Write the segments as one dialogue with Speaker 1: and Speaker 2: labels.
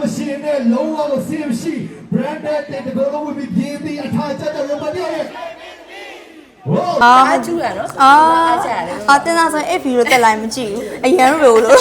Speaker 1: မရှိနဲ့လုံးဝကိုစီးမရှိ branded တဲ့တကောလုံးဝင်ပြီးပြင်းပြီးအထားကျတဲ့ရမတည်းရဲ့ဟော
Speaker 2: အာ
Speaker 3: အားကျူရနော်
Speaker 2: အာ
Speaker 3: အားကြရတယ်
Speaker 2: အာတင်သားဆိုရင်အဲ့ဗီဒီယိုတက်လိုက်မကြည့်ဘူးအရန်ရိုလို့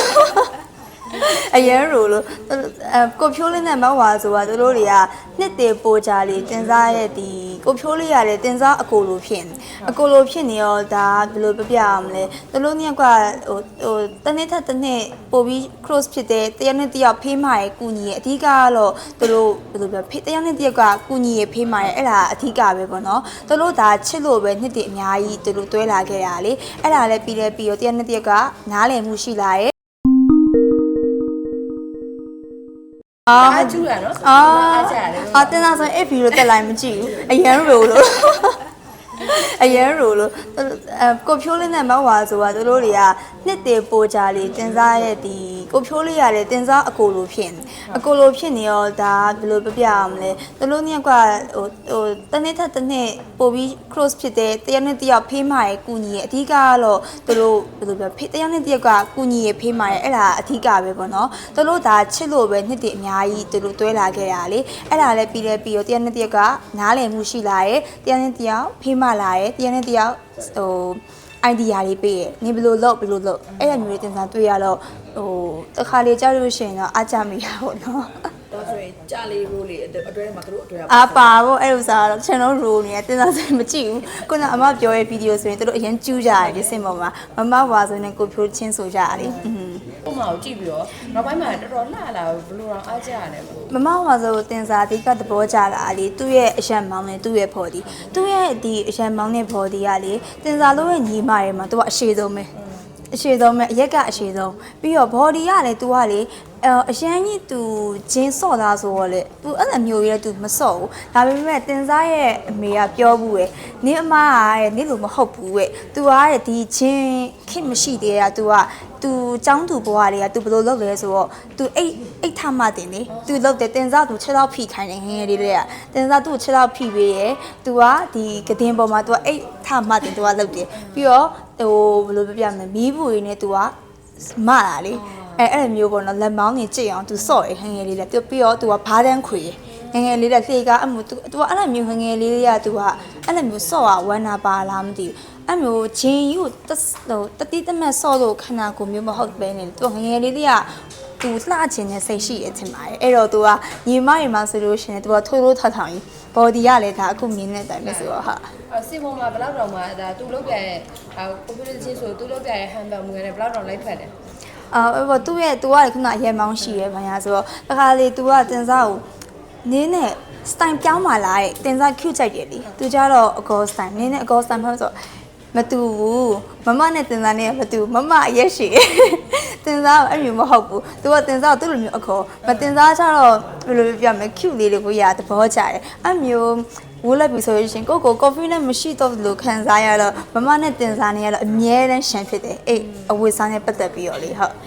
Speaker 2: အရန်ရိုလို့အဲကိုဖြိုးလေးနဲ့မဝါဆိုတာသူတို့တွေကနှစ်တည်ပိုကြလေးတင်စားရဲ့ဒီ ကိုဖြိုးလေးရတယ်တင်စားအကိုလိုဖြစ်နေအကိုလိုဖြစ်နေရောဒါဘယ်လိုပြပြအောင်လဲသူတို့ညက်ကဟိုဟိုတနေ့ထက်တစ်နေ့ပို့ပြီး close ဖြစ်တဲ့တယောက်နဲ့တယောက်ဖေးမရဲ့ကုညီရဲ့အဓိကကတော့သူတို့ဘယ်လိုပြောဖေးတယောက်နဲ့တယောက်ကကုညီရဲ့ဖေးမရဲ့အဲ့ဒါအဓိကပဲပေါ့နော်သူတို့ဒါချစ်လို့ပဲနှစ်တည်အများကြီးသူတို့တွဲလာခဲ့တာလေအဲ့ဒါလည်းပြီးလဲပြီးတော့တယောက်နဲ့တယောက်ကနားလည်မှုရှိလာရဲ့ အာ
Speaker 3: အားကျူရနော်
Speaker 2: အာ
Speaker 3: အားကြရတယ်
Speaker 2: အာတင်သားဆိုရင်အဲ့ဗီဒီယိုတက်လိုက်မကြည့်ဘူးအရန်ရိုလို့ အရန်ရိုလို့အဲကိုဖြိုးလေးနဲ့မဝါဆိုတာသူတို့တွေကနှစ်တည်ပိုကြလေးတင်စားရဲ့ဒီကိုဖြိုးလေးရတယ်တင်စားအကိုလိုဖြစ်နေအကိုလိုဖြစ်နေရောဒါဘယ်လိုပြပြအောင်လဲသူတို့ညက်ကဟိုဟိုတနေ့ထက်တစ်နေ့ပို့ပြီး close ဖြစ်တဲ့တယောက်နဲ့တယောက်ဖေးမရဲ့ကုညီရဲ့အဓိကကတော့သူတို့ဘယ်လိုပြောဖေးတယောက်နဲ့တယောက်ကကုညီရဲ့ဖေးမရဲ့အဲ့ဒါအဓိကပဲပေါ့နော်သူတို့ဒါချစ်လို့ပဲနှစ်တည်အများကြီးသူတို့တွဲလာခဲ့တာလေအဲ့ဒါလည်းပြီးလဲပြီးတော့တယောက်နဲ့တယောက်ကနားလည်မှုရှိလာရဲ့တယောက်နဲ့တယောက်ဖေးမလာရဲ့တယောက်နဲ့တယောက်ဟို idea လေးပေးရဲ့နေဘယ်လိုလုပ်ဘယ်လိုလုပ်အဲ့ဒါမျိုးတွေတင်စားတွေ့ရတော့ဟိုတခါလေကြားလို့ရှိရင်တော့အားကြမိတာပေါ့နော်
Speaker 3: တော့ဆိုရင်ကြာလေးရိုးလေးအတွဲထဲမှာသူတို့အတွဲ
Speaker 2: အာပါပေါ့အဲ့ဥစားတော့ channel roll နေတယ်တင်စားစမကြည့်ဘူးခုနအမပြောရဲ့ဗီဒီယိုဆိုရင်တို့အရင်ကျူးကြရတယ်ဒီစင်ပေါ်မှာမမဝါဆိုနေကိုဖြိုးချင်းဆိုကြရတယ်အင်း
Speaker 3: ပုံမှာကိုကြည့်ပြီးတော့နောက်ပိုင်းမှာတော်တော်လှလာဘလို့တော့အားကြရတယ်ပေါ့
Speaker 2: မမဝါဆိုတင်စားအဓိကသဘောကျတာလေသူ့ရဲ့အရန်မောင်းနဲ့သူ့ရဲ့ဖော်ဒီသူ့ရဲ့ဒီအရန်မောင်းနဲ့ဖော်ဒီကလေတင်စားလို့ရဲ့ညီမတွေမှာသူကအရှိဆုံးပဲအရှိဆုံးပဲအရက်ကအရှိဆုံးပြီးတော့ body ကလည်း तू ကလေအော်အရန်ကြီးသူဂျင်းစော့သားဆိုတော့လေသူအဲ့လိုမျိုးရဲ့သူမစော့ဘူးဒါပေမဲ့တင်စားရဲ့အမေကပြောဘူးပဲနင်းအမကရဲ့နင်းလိုမဟုတ်ဘူးပဲသူကရဲ့ဒီဂျင်းခင်မရှိသေးတာသူကသူចောင်းသူဘွားတွေကသူဘယ်လိုလုပ်လဲဆိုတော့သူအိတ်အိတ်ထမတင်လေသူလုပ်တယ်တင်စားသူ6တော့ဖိခိုင်းတယ်ဟင်းလေးတွေကတင်စားသူ6တော့ဖိပေးရယ်သူကဒီကတင်ပေါ်မှာသူကအိတ်ထမတင်သူကလုပ်တယ်ပြီးတော့ဟိုဘယ်လိုပြပြမလဲမီးဘူးရင်းနဲ့သူကမလာလေ အဲအဲ့လိုမျိုးပေါ့နော်လက်မောင်းနေကြည့်အောင်သူစော့ရယ်ငငယ်လေးလက်ပြီးတော့သူကဘားတန်းခွေရယ်ငငယ်လေးလက်လှေကားအမှုသူသူကအဲ့လိုမျိုးငငယ်လေးတွေကသူကအဲ့လိုမျိုးစော့ရဝမ်းနာပါလားမသိဘူးအမျိုးဂျင်းကြီးကိုတဟိုတတိတမတ်ဆော့လို့ခနာကိုမျိုးမဟုတ်ပဲနေသူငငယ်လေးတွေကသူလှခြင်းနဲ့စိတ်ရှိရထင်ပါတယ်အဲ့တော့သူကညီမညီမဆိုလို့ရှင်သူကထိုးထိုးထောက်ထောင်ကြီး body ကလည်းဒါအခုမြင်တဲ့အတိုင်းပဲဆိုတော့ဟာ
Speaker 3: အစီမုံမှာဘလောက်တောင်မှဒါသူလောက်ပြရဲ့ဟို computer ချင်းဆိုသူလောက်ပြရဲ့ handbag မူကလည်းဘလောက်တောင်လိုက်ဖက်တယ်
Speaker 2: အာဘောသူ့ရဲ့သူကလည်းခုနအရဲမောင်းရှိရဲဘာညာဆိုတော့တခါလေ तू ကတင်စားကိုနင်းနဲ့ style ပြောင်းပါလားတဲ့တင်စား cute ကြိုက်တယ်လေသူကြတော့အကော style နင်းနဲ့အကော style မှဆိုတော့မတူဘူးမမနဲ့တင်စားနဲ့မတူဘူးမမအရက်ရှိတယ်တင်စားကအဲ့လိုမဟုတ်ဘူးသူကတင်စားကိုသူ့လိုမျိုးအခေါ်မတင်စားကြတော့ဘယ်လိုပြောမလဲ cute လေးတွေကိုရသဘောကျတယ်အဲ့မျိုး ဝိုးလိုက်ပြီဆိုလို့ရှိရင်ကိုကို coffee နဲ့မရှိတော့လို့ခံစားရတော့မမနဲ့တင်စားနေရတော့အမြဲတမ်းရှန်ဖြစ်တယ်အဲ့အဝတ်စားနဲ့ပတ်သက်ပြီးတော့လေဟုတ်